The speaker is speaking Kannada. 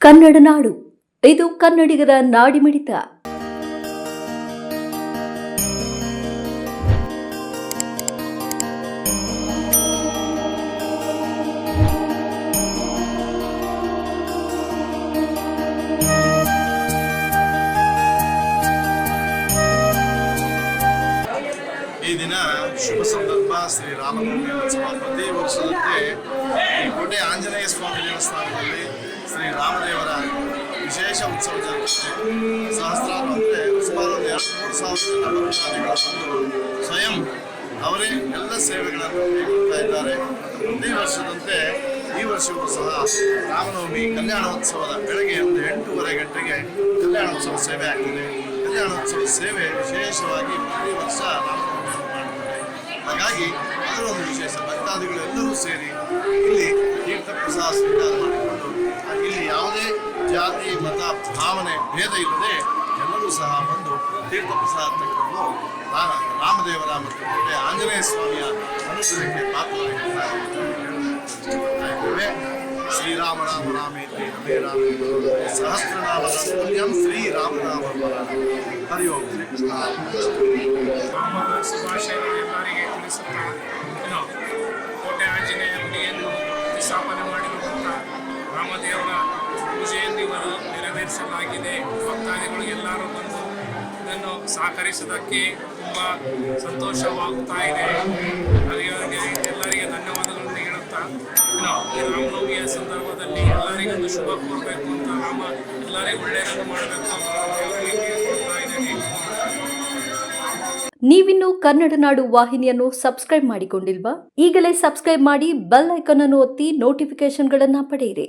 ಕನ್ನಡ ನಾಡು. ಇದು ಕನ್ನಡಿಗರ ನಾಡಿಮಿಡಿತ ಈ ದಿನ ಶುಭ ಸಂದರ್ಭ ಶ್ರೀ ರಾಮನವಮಿ ಉತ್ಸವ. ಪ್ರತಿ ವರ್ಷದಂತೆ ಕೋಟೆ ಆಂಜನೇಯ ಸ್ವಾಮಿ ದೇವಸ್ಥಾನದಲ್ಲಿ ಶ್ರೀ ರಾಮದೇವರ ವಿಶೇಷ ಉತ್ಸವ ಜರುಗುತ್ತದೆ ಸಹಸ್ರಾರು ಅಂದರೆ ಸುಮಾರು ಒಂದು ಎರಡು ಮೂರು ಸಾವಿರ ಭಕ್ತಾದಿಗಳು ಸ್ವಯಂ ಅವರೇ ಎಲ್ಲ ಸೇವೆಗಳನ್ನು ಕೈಗೊಳ್ತಾ ಇದ್ದಾರೆ. ಪ್ರತಿ ವರ್ಷದಂತೆ ಈ ವರ್ಷವೂ ಸಹ ರಾಮನವಮಿ, ಕಲ್ಯಾಣೋತ್ಸವದ ಬೆಳಗ್ಗೆ ಒಂದು ಎಂಟೂವರೆ ಗಂಟೆಗೆ ಕಲ್ಯಾಣೋತ್ಸವ ಸೇವೆ ಆಗ್ತದೆ. ಕಲ್ಯಾಣೋತ್ಸವ ಸೇವೆ ವಿಶೇಷವಾಗಿ ಪ್ರತಿ ವರ್ಷ ರಾಮನವಮಿಯನ್ನು ಮಾಡ್ತಾರೆ. ಹಾಗಾಗಿ ಅದರ ಒಂದು ವಿಶೇಷ ಭಕ್ತಾದಿಗಳು ಎಲ್ಲರೂ ಸೇರಿ ಇಲ್ಲಿ ತೀರ್ಥ ಪ್ರಸಾದ ಸ್ವೀಕಾರ ಯಾವುದೇ ಜಾತಿ ಮತ ಭಾವನೆ ಭೇದ ಇಲ್ಲದೆ ಎಲ್ಲರೂ ಸಹ ಬಂದು ತೀರ್ಥ ಪ್ರಸಾದ ತಗೊಂಡು ರಾ- ರಾಮದೇವರ ಮತ್ತು ಕೋಟೆ ಆಂಜನೇಯ ಸ್ವಾಮಿಯ ಅನುಗ್ರಹಕ್ಕೆ ಪಾತ್ರರಾಗಿದ್ದಾರೆ ಶ್ರೀರಾಮ ರಾಮ ರಾಮೇತಿ ರಮೇ ರಾಮ ಸಹಸ್ರನಾಮ ಪುಣ್ಯಂ ಶ್ರೀರಾಮನಾಮ ಹರಿ ಓಂ ನೆರವೇರಿಸಲಾಗಿದೆ ಭಕ್ತಾದಿಗಳು ಎಲ್ಲರೂ ಬಂದು ಇದನ್ನು ಸಹಕರಿಸುವುದಕ್ಕೆ ತುಂಬ ಸಂತೋಷವಾಗುತ್ತಾ ಇದೆ. ಹಾಗೆ ಅವರಿಗೆ ಎಲ್ಲರಿಗೆ ಧನ್ಯವಾದಗಳನ್ನು ಹೇಳುತ್ತಾ ಈ ರಾಮನವಮಿಯ ಸಂದರ್ಭದಲ್ಲಿ ಎಲ್ಲರಿಗೂ ಒಂದು ಶುಭ ಕೋರಬೇಕು ಅಂತ ರಾಮ ಎಲ್ಲರಿಗೂ ಒಳ್ಳೆಯದನ್ನು ಮಾಡಬೇಕು ನೀವಿನ್ನು ಕನ್ನಡ ನಾಡು ವಾಹಿನಿಯನ್ನು ಸಬ್ಸ್ಕ್ರೈಬ್ ಮಾಡಿಕೊಂಡಿಲ್ವಾ? ಈಗಲೇ ಸಬ್ಸ್ಕ್ರೈಬ್ ಮಾಡಿ ಬೆಲ್ ಐಕಾನ್ ಅನ್ನು ಒತ್ತಿ ನೋಟಿಫಿಕೇಶನ್ಗಳನ್ನ ಪಡೆಯಿರಿ.